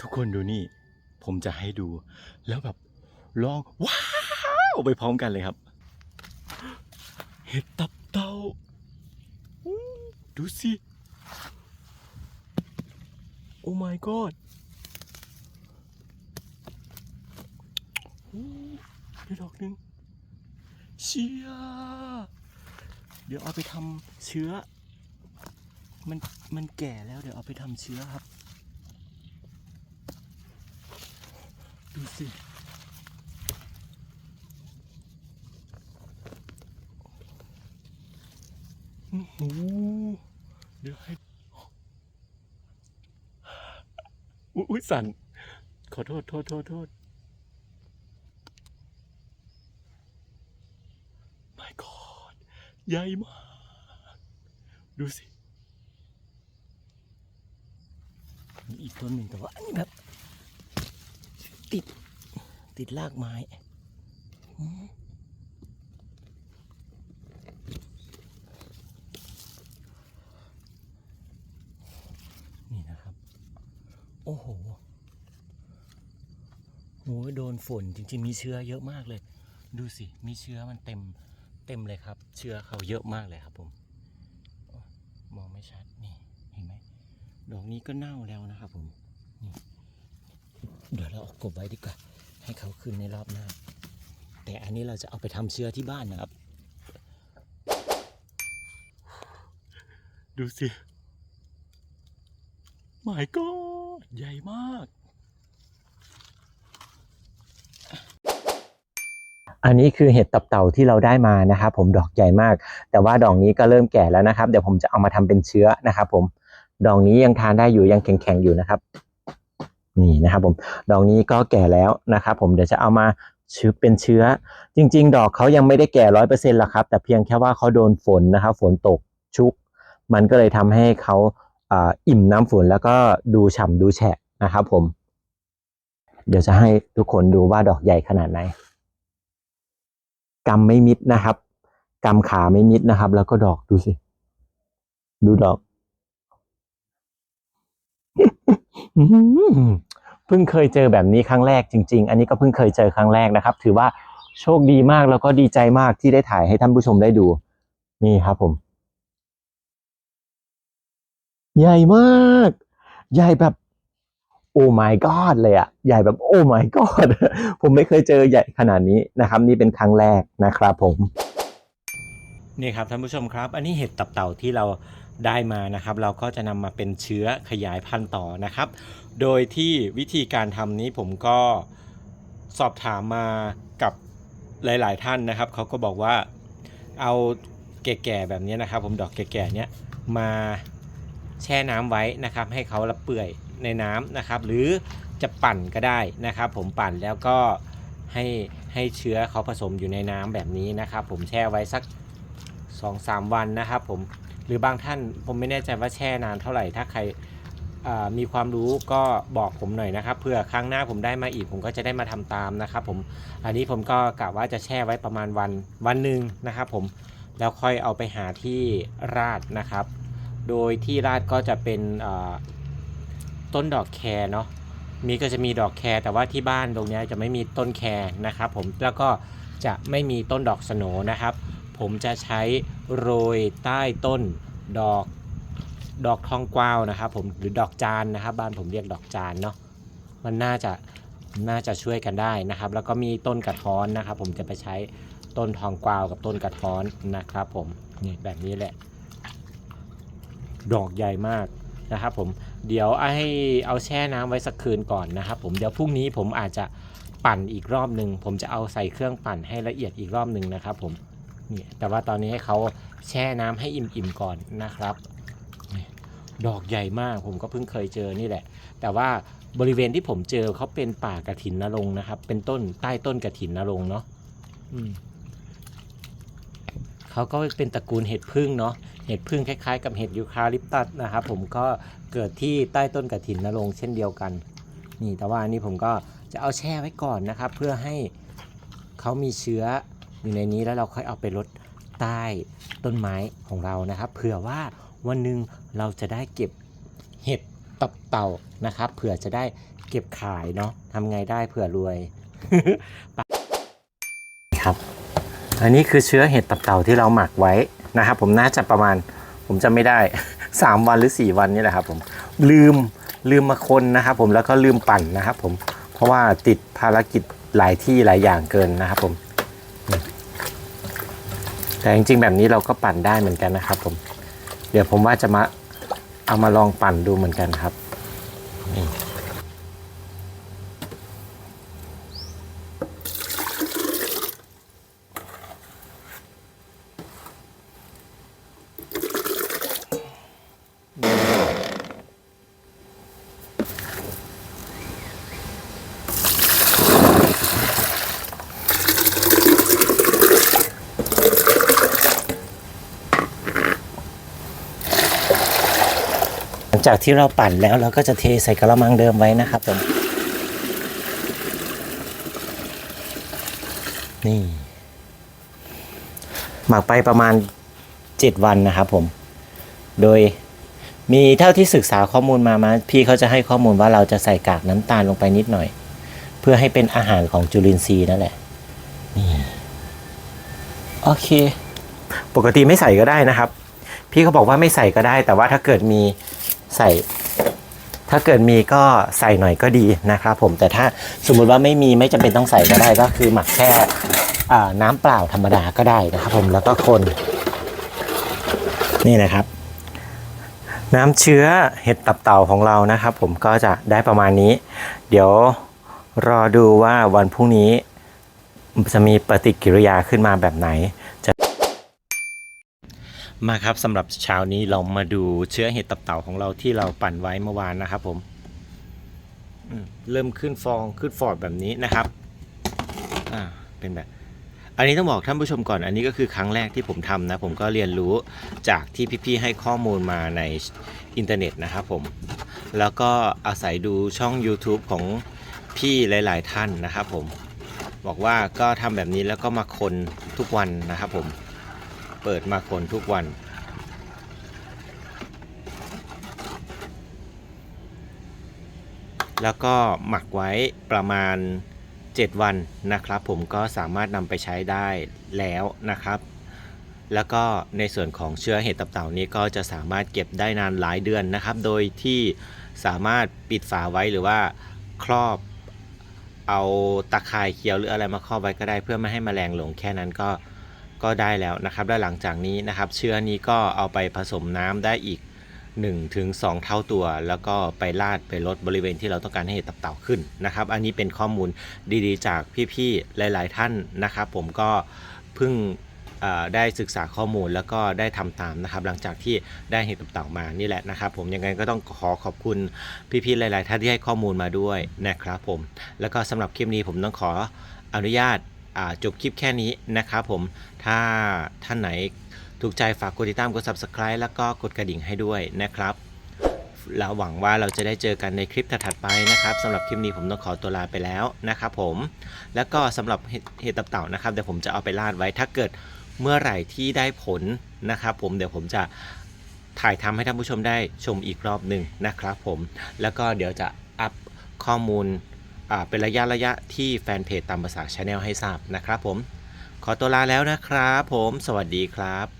ทุกคนดูนี่ ผมจะให้ดู แล้วแบบลองว้าวไปพร้อมกันเลยครับ เห็ดตับเต่าดูสิ โอ้ my god อู้ได้ดอกหนึ่งเชียเดี๋ยวเอาไปทำเชื้อ มันมันแก่แล้วเดี๋ยวเอาไปทำเชื้อครับ สิโอ้โหเดี๋ยวให้อุ๊ยสั่น ขอโทษ โทษ โทษ โทษ my god ใหญ่มาก ดูสิ มีอีกต้นหนึ่งแต่ว่าอันนี้แบบติด ติดรากไม้นี่นะครับ โอ้โหโหโดนฝนจริงๆ มีเชื้อเยอะมากเลย ดูสิ มีเชื้อมันเต็มเต็มเลยครับ เชื้อเขาเยอะมากเลยครับผม มองไม่ชัด นี่ เห็นไหม ดอกนี้ก็เน่าแล้วนะครับผม นี่ เดี๋ยวเราเอากบไว้ดีกว่า ให้เขาขึ้นในรอบหน้า แต่อันนี้เราจะเอาไปทำเชื้อที่บ้านนะครับ ดูสิหมายก็ใหญ่มาก อันนี้คือเห็ดตับเต่าที่เราได้มานะครับผมดอกใหญ่มาก แต่ว่าดอกนี้ก็เริ่มแก่แล้วนะครับ เดี๋ยวผมจะเอามาทำเป็นเชื้อนะครับผม ดอกนี้ยังทานได้อยู่ยังแข็งๆอยู่นะครับ นี่นะครับผมดอกนี้ก็แก่แล้วนะครับผมเดี๋ยวจะเอามาชื้อเป็นเชื้อ จริง ๆ ดอกเขายังไม่ได้แก่ร้อยเปอร์เซ็นต์ละครับ แต่เพียงแค่ว่าเขาโดนฝนนะครับฝนตกชุก มันก็เลยทำให้เขาอ,อิ่มน้ำฝนแล้วก็ดูฉ่ำดูแฉะนะครับผม เดี๋ยวจะให้ทุกคนดูว่าดอกใหญ่ขนาดไหนกำไม่มิดนะครับกำขาไม่มิดนะครับ แล้วก็ดอกดูสิ ดูดอก เพิ่งเคยเจอแบบนี้ครั้งแรกจริง ๆ อันนี้ก็เพิ่งเคยเจอครั้งแรกนะครับ ถือว่าโชคดีมากแล้วก็ดีใจมากที่ได้ถ่ายให้ท่านผู้ชมได้ดู นี่ครับผม ใหญ่มาก ใหญ่แบบโอ้ my god เลยอะใหญ่แบบโอ้ my god ผมไม่เคยเจอใหญ่ขนาดนี้นะครับ นี่เป็นครั้งแรกนะครับผมนี่ครับท่านผู้ชมครับ อันนี้เห็ดตับเต่าที่เรา ได้มานะครับ เราก็จะนำมาเป็นเชื้อขยายพันธุ์ต่อนะครับ โดยที่วิธีการทำนี้ผมก็สอบถามมากับหลาย ๆ ท่านนะครับเขาก็บอกว่าเอาแก่ๆแบบนี้นะครับ ผมดอกแก่ๆเนี้ยมาแช่น้ำไว้นะครับ ให้เขาละเปื่อยในน้ำนะครับ หรือจะปั่นก็ได้นะครับ ผมปั่นแล้วก็ให้ให้เชื้อเขาผสมอยู่ในน้ำแบบนี้นะครับ ผมแช่ไว้สักสองสามวันนะครับ ผม หรือบางท่านผมไม่แน่ใจว่าแช่นานเท่าไหร่ถ้าใครมีความรู้ก็บอกผมหน่อยนะครับเพื่อครั้งหน้าผมได้มาอีกผมก็จะได้มาทำตามนะครับผมอันนี้ผมก็กะว่าจะแช่ไว้ประมาณวันวันหนึ่งนะครับผมแล้วค่อยเอาไปหาที่ราดนะครับ โดยที่ราดก็จะเป็นต้นดอกแครเนาะมีก็จะมีดอกแครแต่ว่าที่บ้านตรงนี้จะไม่มีต้นแครนะครับผมแล้วก็จะไม่มีต้นดอกสโนนะครับ ผมจะใช้โรยใต้ต้นดอกดอกทองกวาวนะครับผมหรือดอกจานนะครับ บ้านผมเรียกดอกจานเนาะมันน่าจะน่าจะช่วยกันได้นะครับ แล้วก็มีต้นกระท้อนนะครับ ผมจะไปใช้ต้นทองกวาวกับต้นกระท้อนนะครับ ผมนี่แบบนี้แหละ ดอกใหญ่มากนะครับ ผมเดี๋ยวให้เอาแช่น้ำไว้สักคืนก่อนนะครับ ผมเดี๋ยวพรุ่งนี้ผมอาจจะปั่นอีกรอบหนึ่งผมจะเอาใส่เครื่องปั่นให้ละเอียดอีกรอบหนึ่งนะครับ ผม นี่แต่ว่าตอนนี้ให้เขาแช่น้ำให้อิ่มๆก่อนนะครับ ดอกใหญ่มากผมก็เพิ่งเคยเจอนี่แหละ แต่ว่าบริเวณที่ผมเจอเขาเป็นป่ากระถินนรงนะครับ เป็นต้นใต้ต้นกระถินนรงเนาะเขาก็เป็นตระกูลเห็ดพึ่งเนาะเห็ดพึ่งคล้ายๆ กับเห็ดยูคาลิปตัสนะครับ ผมก็เกิดที่ใต้ต้นกระถินนรงเช่นเดียวกัน นี่แต่ว่าอันนี้ผมก็จะเอาแช่ไว้ก่อนนะครับ เพื่อให้เขามีเชื้อ อยู่ในนี้แล้วเราค่อยเอาไปลดใต้ต้นไม้ของเรานะครับเผื่อว่าวันหนึ่งเราจะได้เก็บเห็ดตับเต่านะครับเผื่อจะได้เก็บขายเนาะทำไงได้เผื่อรวยครับ อันนี้คือเชื้อเห็ดตับเต่าที่เราหมักไว้นะครับ ผมน่าจะประมาณผมจะไม่ได้ 3 วันหรือ 4 วันนี่แหละครับผมลืมลืมมาคนนะครับ ผมแล้วก็ลืมปั่นนะครับ ผมเพราะว่าติดภารกิจหลายที่หลายอย่างเกินนะครับผม แต่จริงๆแบบนี้เราก็ปั่นได้เหมือนกันนะครับผมเดี๋ยวผมว่าจะมาเอามาลองปั่นดูเหมือนกันครับนี่ งจากที่เราปั่นแล้วเราก็จะเทใส่กระมังเดิมไว้นะครับผมนี่หมักไปประมาณ 7 วันนะครับผม โดยมีเท่าที่ศึกษาข้อมูลมามาพี่เขาจะให้ข้อมูลว่าเราจะใส่กากน้ำตาลลงไปนิดหน่อย เพื่อให้เป็นอาหารของจุลินทรีย์นั่นแหละนี่โอเค ปกติไม่ใส่ก็ได้นะครับ พี่เขาบอกว่าไม่ใส่ก็ได้ แต่ว่าถ้าเกิดมี ใส่ ถ้าเกิดมีก็ใส่หน่อยก็ดีนะครับผมแต่ถ้าสมมุติว่าไม่มีไม่จำเป็นต้องใส่ก็ได้ก็คือหมักแค่น้ำเปล่าธรรมดาก็ได้นะครับผมแล้วก็คนนี่นะครับ น้ำเชื้อเห็ดตับเต่าของเรานะครับ ผมก็จะได้ประมาณนี้ เดี๋ยวรอดูว่าวันพรุ่งนี้จะมีปฏิกิริยาขึ้นมาแบบไหน มาครับสำหรับเช้านี้เรามาดูเชื้อเห็ดตับเต่าของเราที่เราปั่นไว้เมื่อวานนะครับผมเริ่มขึ้นฟองขึ้นฟอดแบบนี้นะครับอ่าเป็นแบบ อันนี้ต้องบอกท่านผู้ชมก่อนอันนี้ก็คือครั้งแรกที่ผมทำนะ ผมก็เรียนรู้จากที่พี่ๆให้ข้อมูลมาในอินเทอร์เน็ตนะครับผม แล้วก็อาศัยดูช่อง YouTube ของพี่หลาย ๆ ท่านนะครับผม บอกว่าก็ทำแบบนี้แล้วก็มาคนทุกวันนะครับผม เปิดมาคนทุกวัน แล้วก็หมักไว้ประมาณ 7 วันนะครับ ผมก็สามารถนำไปใช้ได้แล้วนะครับ แล้วก็ในส่วนของเชื้อเห็ดตับเต่านี้ก็จะสามารถเก็บได้นานหลายเดือนนะครับ โดยที่สามารถปิดฝาไว้หรือว่าครอบเอาตะข่ายเคียวหรืออะไรมาครอบไว้ก็ได้เพื่อไม่ให้แมลงหลงแค่นั้นก็ ก็ได้แล้วนะครับและหลังจากนี้นะครับเชื้อนี้ก็เอาไปผสมน้ำได้อีก1ถึง2เท่าตัว แล้วก็ไปลาดไปลดบริเวณที่เราต้องการให้เห็ดตับเต่าขึ้นนะครับ อันนี้เป็นข้อมูลดีๆ จากพี่ๆหลาย ๆ ท่านนะครับ ผมก็เพิ่งได้ศึกษาข้อมูลแล้วก็ได้ทำตามนะครับ หลังจากที่ได้เห็ดตับเต่ามานี่แหละนะครับ ผมยังไงก็ต้องขอขอบคุณพี่ๆหลาย ๆ ท่านที่ให้ข้อมูลมาด้วยนะครับผมแล้วก็สำหรับคลิปนี้ผมต้องขออนุญาต จบคลิปแค่นี้นะครับผมถ้าท่านไหนถูกใจฝากกดติดตามกด subscribe แล้วก็กดกระดิ่งให้ด้วยนะครับแล้วหวังว่าเราจะได้เจอกันในคลิปถัดๆไปนะครับสำหรับคลิปนี้ผมต้องขอตัวลาไปแล้วนะครับผมแล้วก็สำหรับเห็ดตับเต่านะครับเดี๋ยวผมจะเอาไปลาดไว้ถ้าเกิดเมื่อไหร่ที่ได้ผลนะครับ ผมเดี๋ยวผมจะถ่ายทำให้ท่านผู้ชมได้ชมอีกรอบหนึ่งนะครับผมแล้วก็เดี๋ยวจะอัพข้อมูล เป็นระยะระยะที่แฟนเพจตามภาษาชาแนลให้ทราบนะครับผม ขอตัวลาแล้วนะครับผม สวัสดีครับ